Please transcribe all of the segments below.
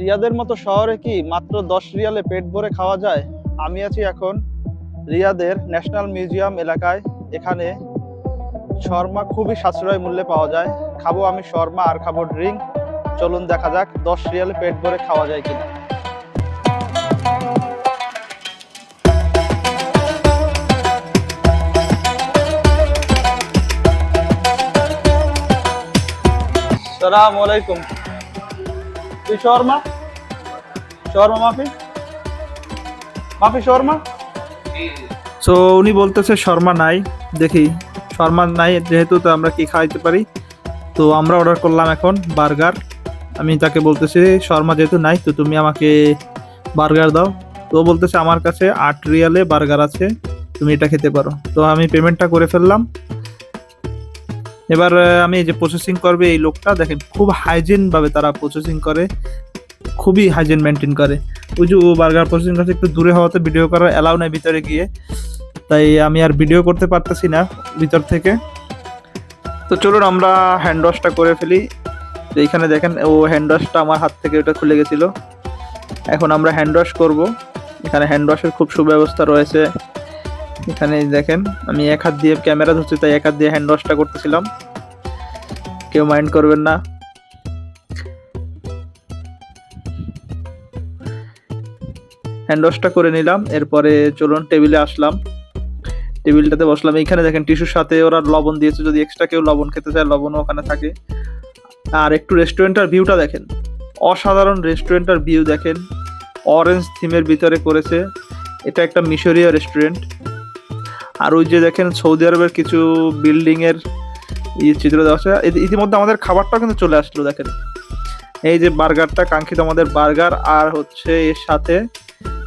রিয়াদের মতো শহরে কি মাত্র দশ রিয়ালে পেট ভরে খাওয়া যায়? আমি আছি এখন রিয়াদের ন্যাশনাল মিউজিয়াম এলাকায়। এখানে শর্মা খুবই সাশ্রয় মূল্যে পাওয়া যায়। খাব আমি শর্মা, আর খাব ড্রিঙ্ক। চলুন দেখা যাক দশ রিয়ালে পেট ভরে খাওয়া যায় কিনা। সালাম আলাইকুম। তুই শর্মা। শর্মা মাফি। মাফি শর্মা। সো উনি বলতেছে শর্মা নাই। দেখি, শর্মা নাই যেহেতু তো আমরা কি খাইতে পারি। তো আমরা অর্ডার করলাম এখন বার্গার। আমি তাকে বলতেছি, শর্মা যেহেতু নাই, তো তুমি আমাকে বার্গার দাও। তো বলতেছে, আমার কাছে আট রিয়ালে বার্গার আছে, তুমি এটা খেতে পারো। তো আমি পেমেন্টটা করে ফেললাম। এবার আমি যে প্রসেসিং করবে এই লোকটা, দেখেন খুব হাইজিন ভাবে তারা প্রসেসিং করে, খুবই হাইজিন মেনটেন করে। ওই যে বার্গার প্রসেসিং করতে একটু দূরে হওয়াতে ভিডিও করার অ্যালাউ নাই ভিতরে গিয়ে। তাই আমি আর ভিডিও করতে পারতেছি না ভিতর থেকে। তো চলুন আমরা হ্যান্ড ওয়াশটা করে ফেলি। এইখানে দেখেন, ও হ্যান্ড ওয়াশটা আমার হাত থেকে ওটা খুলে গেছিল। এখন আমরা হ্যান্ড ওয়াশ করব। এখানে হ্যান্ড ওয়াশের খুব সুব্যবস্থা রয়েছে। এখানে দেখেন, আমি এক হাত দিয়ে ক্যামেরা ধরছি, তাই এক হাত দিয়ে হ্যান্ড ওয়াশটা করতেছিলাম। কেউ মাইন্ড করবেন না। হ্যান্ড ওয়াশটা করে নিলাম, এরপরে চলুন টেবিলে আসলাম। টেবিলটাতে বসলাম। এইখানে দেখেন, টিস্যুর সাথে ওরা লবণ দিয়েছে। যদি এক্সট্রা কেউ লবণ খেতে চায়, লবণও ওখানে থাকে। আর একটু রেস্টুরেন্টের ভিউটা দেখেন। অসাধারণ রেস্টুরেন্টের ভিউ দেখেন। অরেঞ্জ থিমের ভিতরে করেছে। এটা একটা মিশরীয় রেস্টুরেন্ট আর ওই যে দেখেন সৌদি আরবের কিছু বিল্ডিং এর ইয়ে চিত্র দেওয়া আছে। ইতি- ইতিমধ্যে আমাদের খাবারটা কিন্তু চলে আসলো, দেখেন। এই যে বার্গারটা, কাঙ্ক্ষিত আমাদের বার্গার, আর হচ্ছে এর সাথে,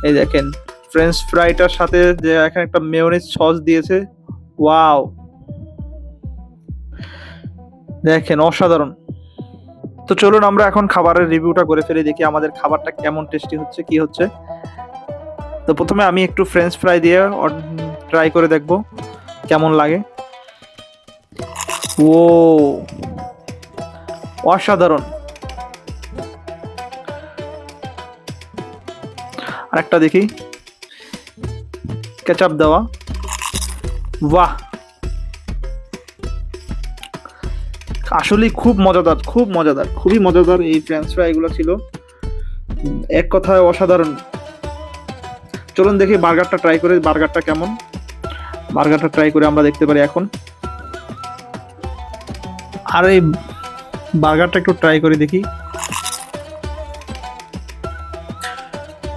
এই দেখেন ফ্রেঞ্চ ফ্রাইটার সাথে যে এখানে একটা মেয়োনিজ সস দিয়েছে। ওয়াও দেখেন, অসাধারণ। তো চলুন আমরা এখন খাবারের রিভিউটা করে ফেলি, দেখি আমাদের খাবারটা কেমন টেস্টি হচ্ছে, কি হচ্ছে। তো প্রথমে আমি একটু ফ্রেঞ্চ ফ্রাই দিয়ে ট্রাই করে দেখব কেমন লাগে। ও অসাধারণ। আরেকটা দেখি। কেচাপ দেওয়া। বাহ! আসলেই খুব মজাদার খুব মজাদার খুবই মজাদার এই ফ্রেঞ্চ ফ্রাইগুলো ছিল। এক কথায় অসাধারণ। চলুন দেখি বার্গারটা ট্রাই করে বার্গারটা কেমন। বার্গারটা ট্রাই করে আমরা দেখতে পারি এখন। আর এই বার্গারটা একটু ট্রাই করে দেখি।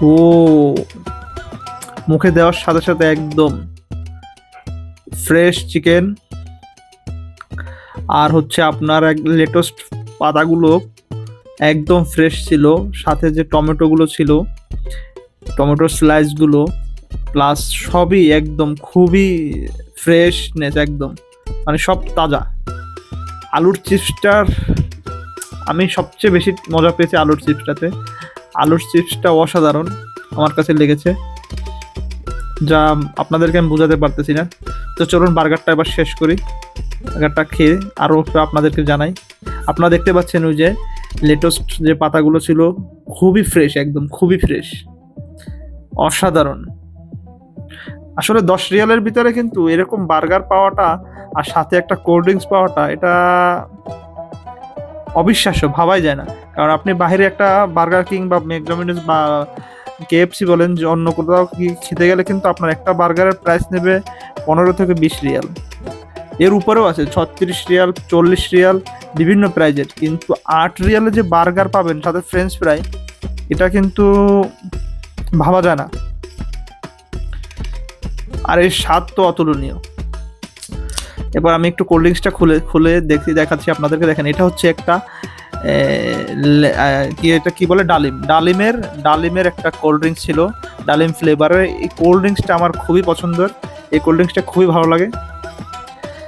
ও, মুখে দেওয়ার সাথে সাথে একদম ফ্রেশ চিকেন আর হচ্ছে আপনার এক লেটেস্ট পাতাগুলো একদম ফ্রেশ ছিল, সাথে যে টমেটোগুলো ছিল, টমেটোর স্লাইসগুলো প্লাস সবই একদম খুবই ফ্রেশনেস একদম। মানে সব তাজা। আলুর চিপসটার আমি সবচেয়ে বেশি মজা পেয়েছি আলুর চিপসটাতে আলুর চিপসটা অসাধারণ আমার কাছে লেগেছে। যা আপনাদেরকে আমি বোঝাতে পারতেছি না। তো চলুন বার্গারটা এবার শেষ করি। বার্গারটা খেয়ে আরও আপনাদেরকে জানাই। আপনারা দেখতে পাচ্ছেন ওই যে লেটেস্ট যে পাতাগুলো ছিল, খুবই ফ্রেশ একদম, খুবই ফ্রেশ অসাধারণ। আসলে দশ রিয়ালের ভিতরে কিন্তু এরকম বার্গার পাওয়াটা আর সাথে একটা কোল্ড ড্রিঙ্কস পাওয়াটা, এটা অবিশ্বাস্য, ভাবাই যায় না। কারণ আপনি বাইরে একটা বার্গার কিং বা ম্যাকডোমিনোস বা কেএফসি বলেন যে অন্য কোথাও কি খেতে গেলে কিন্তু আপনার একটা বার্গারের প্রাইস নেবে পনেরো থেকে বিশ রিয়াল। এর উপরেও আছে, ছত্রিশ রিয়াল, চল্লিশ রিয়াল, বিভিন্ন প্রাইজের। কিন্তু আট রিয়ালে যে বার্গার পাবেন, সাথে ফ্রেঞ্চ ফ্রাই, এটা কিন্তু ভাবা যায় না। আর এর স্বাদ তো অতুলনীয়। এবার আমি একটু কোল্ড ড্রিঙ্কসটা খুলে খুলে দেখি দেখাচ্ছি, আপনাদেরকে দেখেন, এটা হচ্ছে একটা কি এটা কি বলে? ডালিম। ডালিমের ডালিমের একটা কোল্ড ড্রিঙ্কস ছিল, ডালিম ফ্লেভারের এই কোল্ড ড্রিঙ্কসটা আমার খুবই পছন্দের। এই কোল্ড ড্রিঙ্কসটা খুবই ভালো লাগে।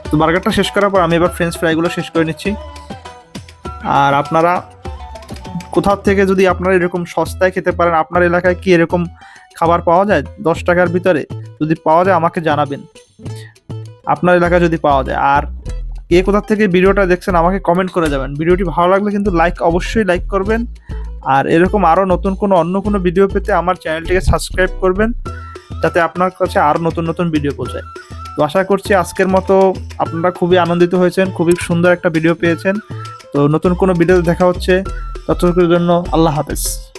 তো বার্গারটা শেষ করার পর আমি এবার ফ্রেঞ্চ ফ্রাইগুলো শেষ করে নিচ্ছি। আর আপনারা কোথাও থেকে যদি আপনারা এরকম সস্তায় খেতে পারেন, আপনার এলাকায় কি এরকম খাবার পাওয়া যায়? দশ টাকার ভিতরে? যদি পাওয়া যায় আমাকে জানাবেন। আপনার এলাকায় যদি পাওয়া যায়। আর কে কোথা থেকে ভিডিওটা দেখছেন আমাকে কমেন্ট করে যাবেন। ভিডিওটি ভালো লাগলে কিন্তু লাইক অবশ্যই লাইক করবেন। আর এরকম আরও নতুন কোনো, অন্য কোনো ভিডিও পেতে আমার চ্যানেলটিকে সাবস্ক্রাইব করবেন। যাতে আপনার কাছে আরও নতুন নতুন ভিডিও পৌঁছায়। তো আশা করছি আজকের মতো আপনারা খুবই আনন্দিত হয়েছেন, খুবই সুন্দর একটা ভিডিও পেয়েছেন। তো নতুন কোনো ভিডিওতে দেখা হচ্ছে। ততক্ষণের জন্য আল্লাহ হাফেজ।